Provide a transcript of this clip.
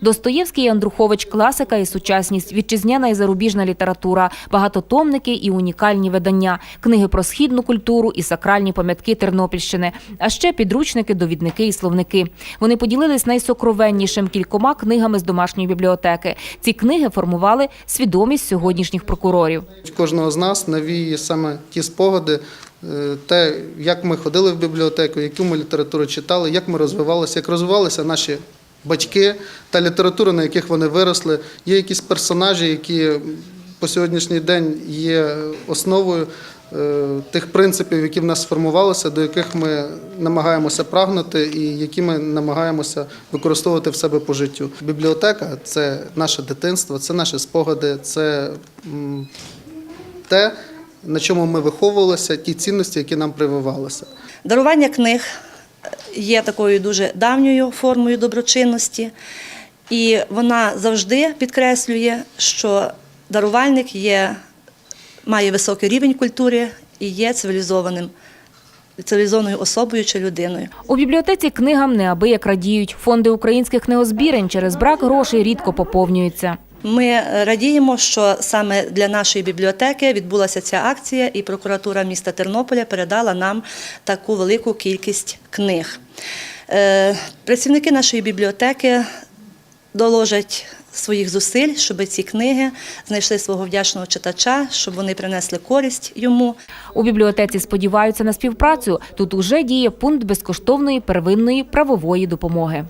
Достоєвський і Андрухович класика і сучасність, вітчизняна і зарубіжна література, багатотомники і унікальні видання, книги про східну культуру і сакральні пам'ятки Тернопільщини, а ще підручники, довідники і словники. Вони поділились найсокровеннішим кількома книгами з домашньої бібліотеки. Ці книги формували свідомість сьогоднішніх прокурорів. Кожного з нас навіє саме ті спогади, е, те, як ми ходили в бібліотеку, яку ми літературу читали, як ми розвивалися, як розвивалися наші батьки та література, на яких вони виросли. Є якісь персонажі, які по сьогоднішній день є основою е, тих принципів, які в нас сформувалися, до яких ми намагаємося прагнути і які ми намагаємося використовувати в себе по життю. Бібліотека це наше дитинство, це наші спогади, це те, на чому ми виховувалися, ті цінності, які нам прививалися. Дарування книг є такою дуже давньою формою доброчинності, і вона завжди підкреслює, що дарувальник є, має високий рівень культури і є цивілізованим, цивілізованою особою чи людиною. У бібліотеці книгам неабияк радіють. Фонди українських книгозбірень через брак грошей рідко поповнюються. Ми радіємо, що саме для нашої бібліотеки відбулася ця акція, і прокуратура міста Тернополя передала нам таку велику кількість книг. Е, Працівники нашої бібліотеки доложать своїх зусиль, щоб ці книги знайшли свого вдячного читача, щоб вони принесли користь йому. У бібліотеці сподіваються на співпрацю. Тут уже діє пункт безкоштовної первинної правової допомоги.